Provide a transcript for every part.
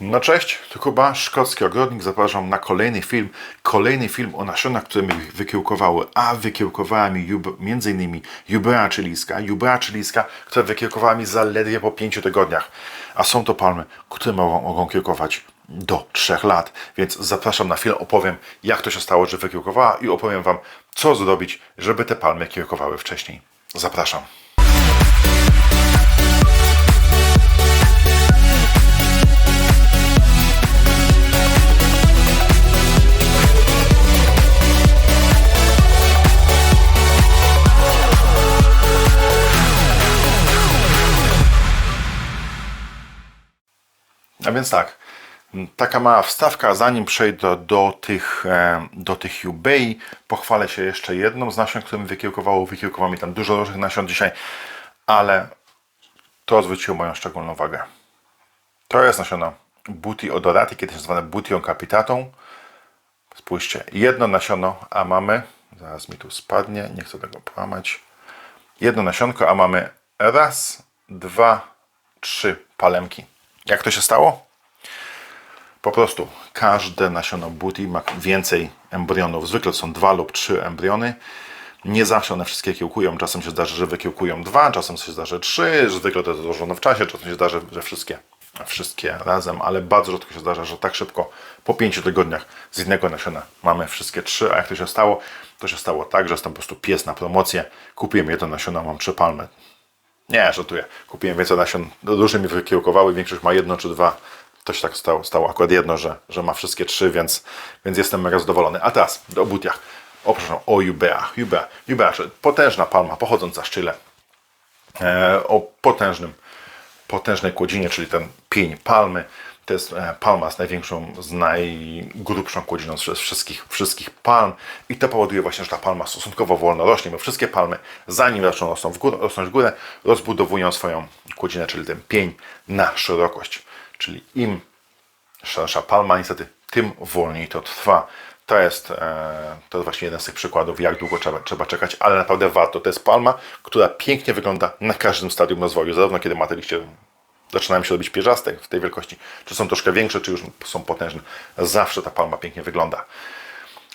No cześć, tu Kuba, szkocki ogrodnik. Zapraszam na kolejny film. Kolejny film o nasionach, które mi wykiełkowały, a wykiełkowała mi jub, między innymi Jubera czyliska. Jubera czyliska, która wykiełkowała mi zaledwie po 5 tygodniach. A są to palmy, które mogą, mogą kiełkować do 3 lat. Więc zapraszam na film, opowiem jak to się stało, że wykiełkowała i opowiem Wam, co zrobić, żeby te palmy kiełkowały wcześniej. Zapraszam. Więc tak, taka mała wstawka, zanim przejdę do tych, e, do tych Jubei, pochwalę się jeszcze jedną z nasion, które mi wykiełkowało. Wykiełkowało mi tam dużo różnych nasion dzisiaj, ale to zwróciło moją szczególną uwagę. To jest nasiona Buti odorati, kiedyś zwane Butią capitatą. Spójrzcie, jedno nasiono, a mamy, zaraz mi tu spadnie, nie chcę tego połamać. Jedno nasionko, a mamy raz, dwa, trzy palemki. Jak to się stało? Po prostu każde nasiono buti ma więcej embrionów. Zwykle są dwa lub trzy embriony. Nie zawsze one wszystkie kiełkują. Czasem się zdarzy, że wykiełkują dwa, czasem się zdarzy trzy. Zwykle to jest złożone w czasie, czasem się zdarzy, że wszystkie, wszystkie razem, ale bardzo rzadko się zdarza, że tak szybko po pięciu tygodniach z jednego nasiona mamy wszystkie trzy. A jak to się stało? To się stało tak, że jestem po prostu pies na promocję. Kupiłem jedno nasiona, mam trzy palmy. Nie, żartuję. Kupiłem więcej nasion, różne mi wykiełkowały, większość ma jedno czy dwa. To się tak stało, stało akurat jedno, że, że ma wszystkie trzy, więc, więc jestem mega zadowolony. A teraz do butiach. O, przepraszam, o. Jubea, Jubea, czyli potężna palma pochodząca z Chile. E, o potężnym, potężnej kłodzinie, czyli ten pień palmy. To jest e, palma z największą, z najgrubszą kłodziną z wszystkich, wszystkich palm i to powoduje właśnie, że ta palma stosunkowo wolno rośnie, bo wszystkie palmy, zanim zaczną rosnąć w górę, rosnąć w górę rozbudowują swoją kłodzinę, czyli ten pień na szerokość. Czyli im szersza palma, niestety, tym wolniej to trwa. To jest, e, to jest właśnie jeden z tych przykładów, jak długo trzeba, trzeba czekać, ale naprawdę warto. To jest palma, która pięknie wygląda na każdym stadium rozwoju, zarówno kiedy ma liście zaczynają się robić pierzaste w tej wielkości, czy są troszkę większe, czy już są potężne. Zawsze ta palma pięknie wygląda.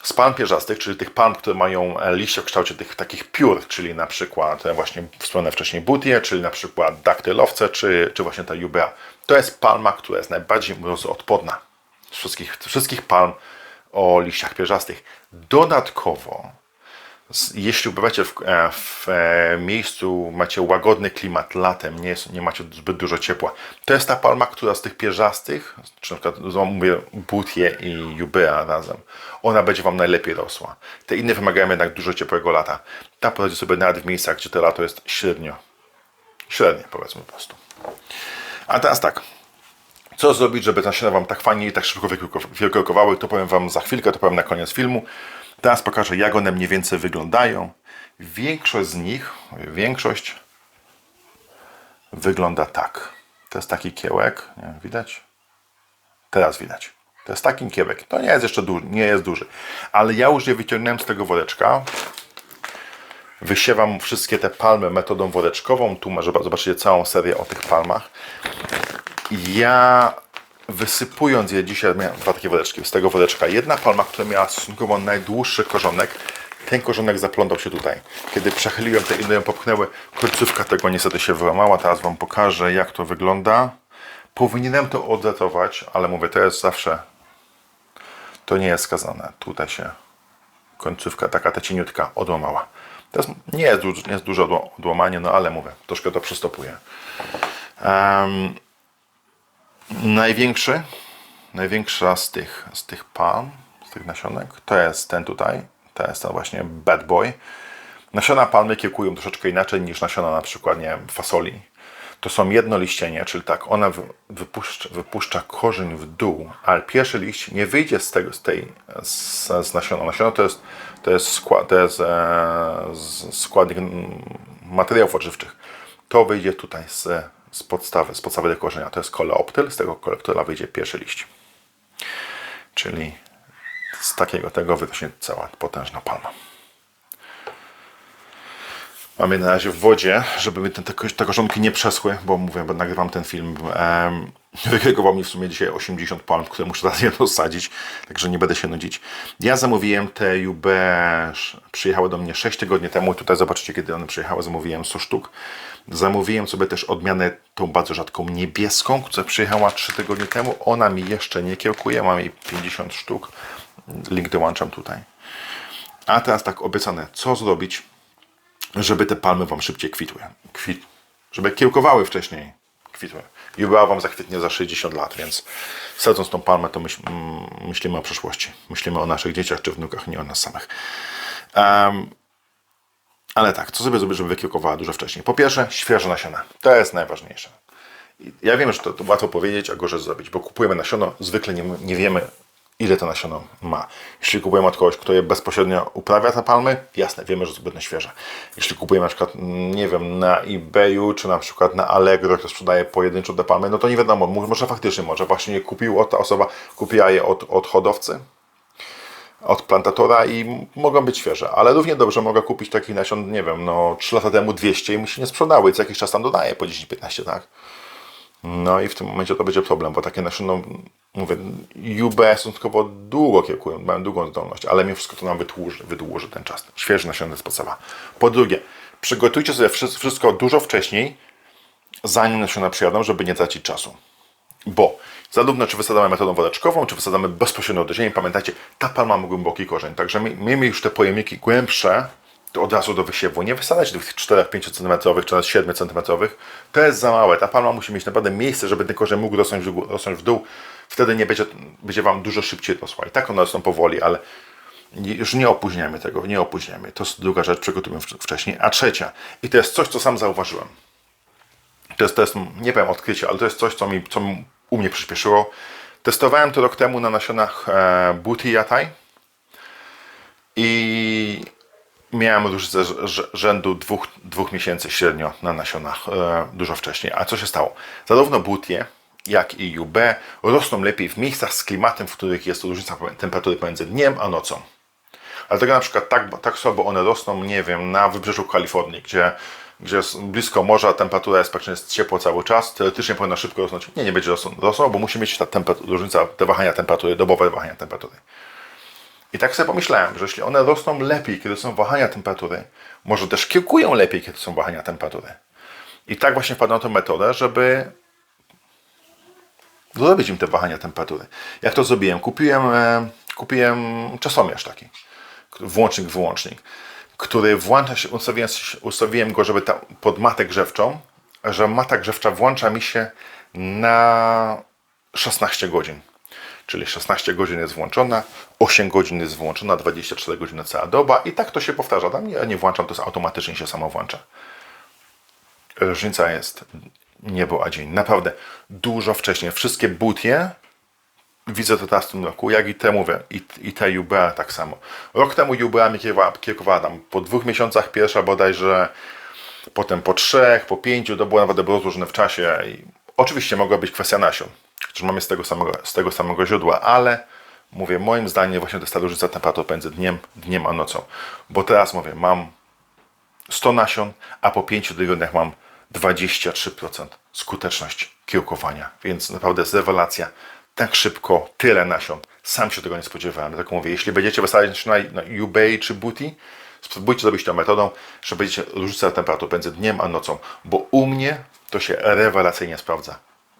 Z palm pierzastych, czyli tych palm, które mają liście w kształcie tych takich piór, czyli na przykład właśnie wspomniane wcześniej butie, czyli na przykład daktylowce, czy, czy właśnie ta jubea. To jest palma, która jest najbardziej mrozoodporna z wszystkich, wszystkich palm o liściach pierzastych. Dodatkowo jeśli ubywacie w, e, w e, miejscu, macie łagodny klimat latem, nie, jest, nie macie zbyt dużo ciepła, to jest ta palma, która z tych pierzastych, czy na przykład no, mówię butie i jubea razem, ona będzie Wam najlepiej rosła. Te inne wymagają jednak dużo ciepłego lata. Ta poradzi sobie nawet w miejscach, gdzie to lato jest średnio. Średnie powiedzmy po prostu. A teraz tak. Co zrobić, żeby nasiona Wam tak fajnie i tak szybko wykiełkowały, to powiem Wam za chwilkę, to powiem na koniec filmu. Teraz pokażę, jak one mniej więcej wyglądają. Większość z nich, większość wygląda tak. To jest taki kiełek, nie widać? Teraz widać. To jest taki kiełek. To nie jest jeszcze duży, nie jest duży. Ale ja już je wyciągnąłem z tego woreczka. Wysiewam wszystkie te palmy metodą woreczkową. Tu może zobaczycie całą serię o tych palmach. Ja wysypując je dzisiaj, miałem dwa takie woreczki, z tego woreczka jedna palma, która miała stosunkowo najdłuższy korzonek, ten korzonek zaplątał się tutaj. Kiedy przechyliłem te inne ją popchnęły, końcówka tego niestety się wyłamała. Teraz Wam pokażę, jak to wygląda. Powinienem to odratować, ale mówię, to jest zawsze, to nie jest skazane. Tutaj się końcówka, taka ta cieniutka odłamała. Teraz nie jest, nie jest duże odłamanie, no ale mówię, troszkę to przystopuje. Um, Największy, największa z tych, z tych palm, z tych nasionek, to jest ten tutaj, to jest ten właśnie Bad Boy. Nasiona palmy kiełkują troszeczkę inaczej niż nasiona na przykład, nie wiem, fasoli. To są jednoliścienie, czyli tak, ona wypuszcza, wypuszcza korzeń w dół, ale pierwszy liść nie wyjdzie z tego, z tej, z, z nasiona. Nasiona to jest, to jest, skład, to jest e, składnik materiałów odżywczych. To wyjdzie tutaj z z podstawy, z podstawy tego korzenia. To jest koleoptyl, z tego koleoptyla wyjdzie pierwszy liść. Czyli z takiego tego wyrośnie cała potężna palma. Mam je na razie w wodzie, żeby mi te, te, korzonki nie przeschły, bo mówię, bo nagrywam ten film. Um, wykrykował mi w sumie dzisiaj 80 palm, które muszę teraz jedno sadzić, także nie będę się nudzić. Ja zamówiłem te UB, przyjechały do mnie 6 tygodni temu. Tutaj zobaczycie, kiedy one przyjechały. Zamówiłem 100 sztuk. Zamówiłem sobie też odmianę tą bardzo rzadką niebieską, która przyjechała 3 tygodnie temu. Ona mi jeszcze nie kiełkuje, mam jej 50 sztuk. Link dołączam tutaj. A teraz tak obiecane, co zrobić, żeby te palmy Wam szybciej kwitły. Kwit, żeby kiełkowały wcześniej, kwitły. I była Wam zakwitnie za 60 lat, więc sadząc tą palmę, to myśl, mm, myślimy o przyszłości. Myślimy o naszych dzieciach czy wnukach, nie o nas samych. Um, ale tak, co sobie zrobić, żeby wykiełkowała dużo wcześniej? Po pierwsze, świeże nasiona. To jest najważniejsze. Ja wiem, że to, to łatwo powiedzieć, a gorzej zrobić, bo kupujemy nasiono, zwykle nie, nie wiemy, ile to nasiono ma. Jeśli kupujemy od kogoś, kto je bezpośrednio uprawia te palmy, jasne, wiemy, że to będą świeże. Jeśli kupujemy na przykład, mm, nie wiem, na eBayu, czy na przykład na Allegro, kto sprzedaje pojedyncze te palmy, no to nie wiadomo, może faktycznie, może właśnie kupił, ta osoba kupiła je od, od hodowcy, od plantatora i mogą być świeże, ale równie dobrze mogę kupić taki nasion, nie wiem, no 3 lata temu 200 i mu się nie sprzedały co jakiś czas tam dodaje po 10-15, tak? No i w tym momencie to będzie problem, bo takie nasiona, mówię, UB stosunkowo długo kiełkują, mają długą zdolność, ale mimo wszystko to nam wydłuży, wydłuży ten czas. Nasiona jest podstawa. Po drugie, przygotujcie sobie wszy- wszystko dużo wcześniej, zanim nasiona przyjadą, żeby nie tracić czasu. Bo zarówno czy wysadzamy metodą woreczkową, czy wysadzamy bezpośrednio ziemi, pamiętajcie, ta palma ma głęboki korzeń, także my- miejmy już te pojemniki głębsze, od razu do wysiewu. Nie wysadzać tych 4-5 cm czy nawet 7 cm. To jest za małe. Ta palma musi mieć naprawdę miejsce, żeby ten korzeń mógł rosnąć w, dół, rosnąć w dół. Wtedy nie będzie, będzie Wam dużo szybciej rosła. I tak one rosną powoli, ale już nie opóźniamy tego, nie opóźniamy. To jest druga rzecz, przygotujemy wcz- wcześniej. A trzecia, i to jest coś, co sam zauważyłem. To jest, to jest nie powiem odkrycie, ale to jest coś, co mi, co u mnie przyspieszyło. Testowałem to rok temu na nasionach e, Buty Yatai i miałem rz- rz- rzędu dwóch, dwóch miesięcy średnio na nasionach, e, dużo wcześniej. A co się stało? Zarówno butie, jak i UB rosną lepiej w miejscach z klimatem, w których jest różnica temperatury pomiędzy dniem a nocą. Dlatego na przykład tak, tak słabo one rosną, nie wiem, na wybrzeżu Kalifornii, gdzie, gdzie blisko morza, temperatura jest praktycznie jest ciepło cały czas, teoretycznie powinno szybko rosnąć. Nie, nie będzie rosną, rosną bo musi mieć ta różnica, te wahania temperatury, dobowe wahania temperatury. I tak sobie pomyślałem, że jeśli one rosną lepiej, kiedy są wahania temperatury, może też kiełkują lepiej, kiedy są wahania temperatury. I tak właśnie wpadłem na tę metodę, żeby zrobić im te wahania temperatury. Jak to zrobiłem? Kupiłem, e, kupiłem czasomierz taki, włącznik, wyłącznik, który włącza się, ustawiłem, ustawiłem go, żeby ta, pod matę grzewczą, że mata grzewcza włącza mi się na 16 godzin. Czyli 16 godzin jest włączona, 8 godzin jest włączona, 24 godziny cała doba i tak to się powtarza. Tam ja nie włączam, to automatycznie się samo włącza. Różnica jest niebo a dzień. Naprawdę dużo wcześniej. Wszystkie butie widzę to teraz w tym roku, jak i te mówię, i, i te UBA tak samo. Rok temu UBA mi kierowała, tam po dwóch miesiącach pierwsza bodajże, potem po trzech, po pięciu, to było naprawdę rozróżnione w czasie. I oczywiście mogła być kwestia nasion, chociaż mamy z tego samego, z tego samego źródła, ale mówię, moim zdaniem właśnie to jest ta różnica temperatury pomiędzy dniem, dniem a nocą. Bo teraz mówię, mam 100 nasion, a po 5 tygodniach mam 23% skuteczność kiełkowania. Więc naprawdę jest rewelacja. Tak szybko, tyle nasion. Sam się tego nie spodziewałem. Tak mówię, jeśli będziecie wystawiać na, na czy Booty, spróbujcie zrobić to metodą, że będziecie różnicę temperatury pomiędzy dniem a nocą, bo u mnie to się rewelacyjnie sprawdza.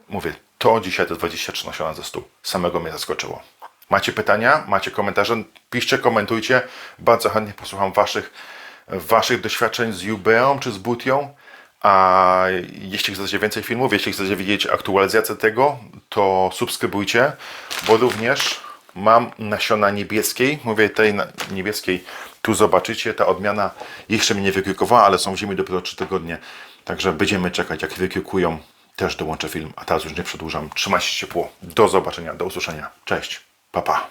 Mówię, to dzisiaj to 23 nasiona ze 100. Samego mnie zaskoczyło. Macie pytania? Macie komentarze? Piszcie, komentujcie. Bardzo chętnie posłucham waszych, waszych doświadczeń z UBą czy z Butią. A jeśli chcecie więcej filmów, jeśli chcecie widzieć aktualizację tego, to subskrybujcie, bo również mam nasiona niebieskiej. Mówię tej niebieskiej, tu zobaczycie, ta odmiana jeszcze mnie nie wykiełkowała, ale są w ziemi dopiero 3 tygodnie. Także będziemy czekać, jak wykiełkują. Też dołączę film, a teraz już nie przedłużam. Trzymajcie się ciepło. Do zobaczenia, do usłyszenia. Cześć. Pa, pa.